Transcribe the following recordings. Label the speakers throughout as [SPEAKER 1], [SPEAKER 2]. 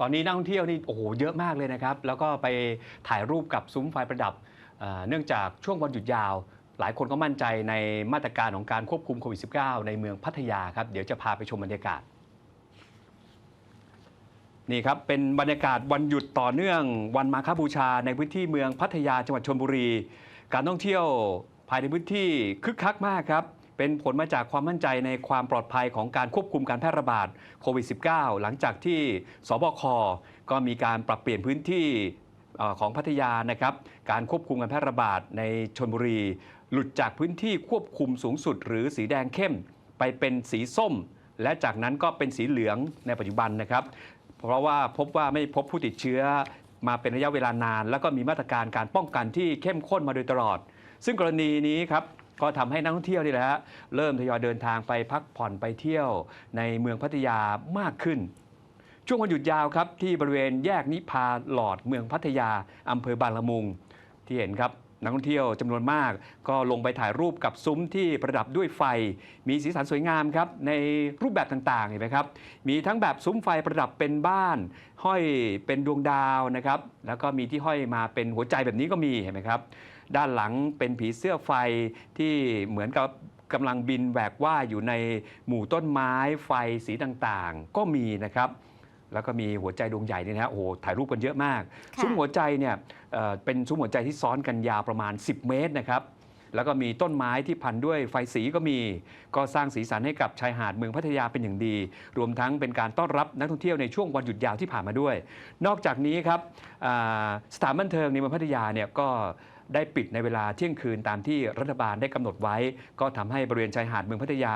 [SPEAKER 1] ตอนนี้นักท่องเที่ยวนี่โอ้โหเยอะมากเลยนะครับ แล้วก็ไปถ่ายรูปกับซุ้มไฟประดับ เนื่องจากช่วงวันหยุดยาว หลายคนก็มั่นใจในมาตรการของการควบคุมโควิด -19 ในเมืองพัทยาครับ เดี๋ยวจะพาไปชมบรรยากาศนี่ครับ เป็นบรรยากาศวันหยุดต่อเนื่องวันมาฆบูชาในพื้นที่เมืองพัทยาจังหวัดชลบุรี การท่องเที่ยวภายในพื้นที่คึกคักมากครับ เป็นผลมาจากความมั่นใจในความปลอดภัยของการควบคุมการแพร่ระบาดโควิด -19 หลังจากที่สบคก็มีการปรับเปลี่ยนพื้นที่ของพัทยานะครับ การควบคุมการแพร่ระบาดในชนบุรี หลุดจากพื้นที่ควบคุมสูงสุด หรือสีแดงเข้ม ไปเป็นสีส้ม และจากนั้นก็เป็นสีเหลืองในปัจจุบันนะครับ เพราะว่าพบว่าไม่พบผู้ติดเชื้อมาเป็นระยะเวลานาน แล้วก็มีมาตรการการป้องกันที่เข้มข้นมาโดยตลอด ซึ่งกรณีนี้ครับ ก็ทำให้นักท่องเที่ยวนี่แหละฮะเริ่มทยอยเดินทางไปพักผ่อนไปเที่ยวในเมืองพัทยามากขึ้น ช่วงวันหยุดยาวครับที่บริเวณแยกนิพาหลอดเมืองพัทยาอำเภอบางละมุงที่เห็นครับ นักท่องเที่ยวจำนวนมาก ก็ลงไปถ่ายรูปกับซุ้มที่ประดับด้วยไฟ มีสีสันสวยงามครับในรูปแบบต่างๆเห็นไหมครับมีทั้งแบบซุ้มไฟประดับเป็นบ้าน ห้อยเป็นดวงดาวนะครับ แล้วก็มีที่ห้อยมาเป็นหัวใจแบบนี้ก็มีเห็นไหมครับ ด้านหลังเป็นผีเสื้อไฟที่เหมือนกับกำลังบินแหวกว่ายอยู่ในหมู่ต้นไม้ไฟสีต่างๆ ก็มีนะครับ แล้วก็มีหัวใจดวงใหญ่เนี่ยนะฮะโอ้โหถ่ายรูปกันเยอะมาก
[SPEAKER 2] ค่ะ
[SPEAKER 1] ซุ้มหัวใจเนี่ยเอ่อเป็นซุ้มหัวใจที่ซ้อนกันยาวประมาณ 10 เมตรนะครับ แล้วก็มีต้นไม้ที่พันด้วยไฟสีก็มี ก็สร้างสีสันให้กับชายหาดเมืองพัทยาเป็นอย่างดี รวมทั้งเป็นการต้อนรับนักท่องเที่ยวในช่วงวันหยุดยาวที่ผ่านมาด้วย นอกจากนี้ครับอ่าสถานบันเทิงในเมืองพัทยาเนี่ยก็ ได้ปิดในเวลาเที่ยงคืนตามที่รัฐบาลได้กำหนดไว้ ก็ทำให้บริเวณชายหาดเมืองพัทยา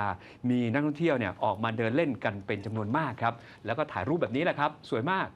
[SPEAKER 1] มีนักท่องเที่ยวเนี่ยออกมาเดินเล่นกันเป็นจำนวนมากครับ แล้วก็ถ่ายรูปแบบนี้แหละครับ สวยมาก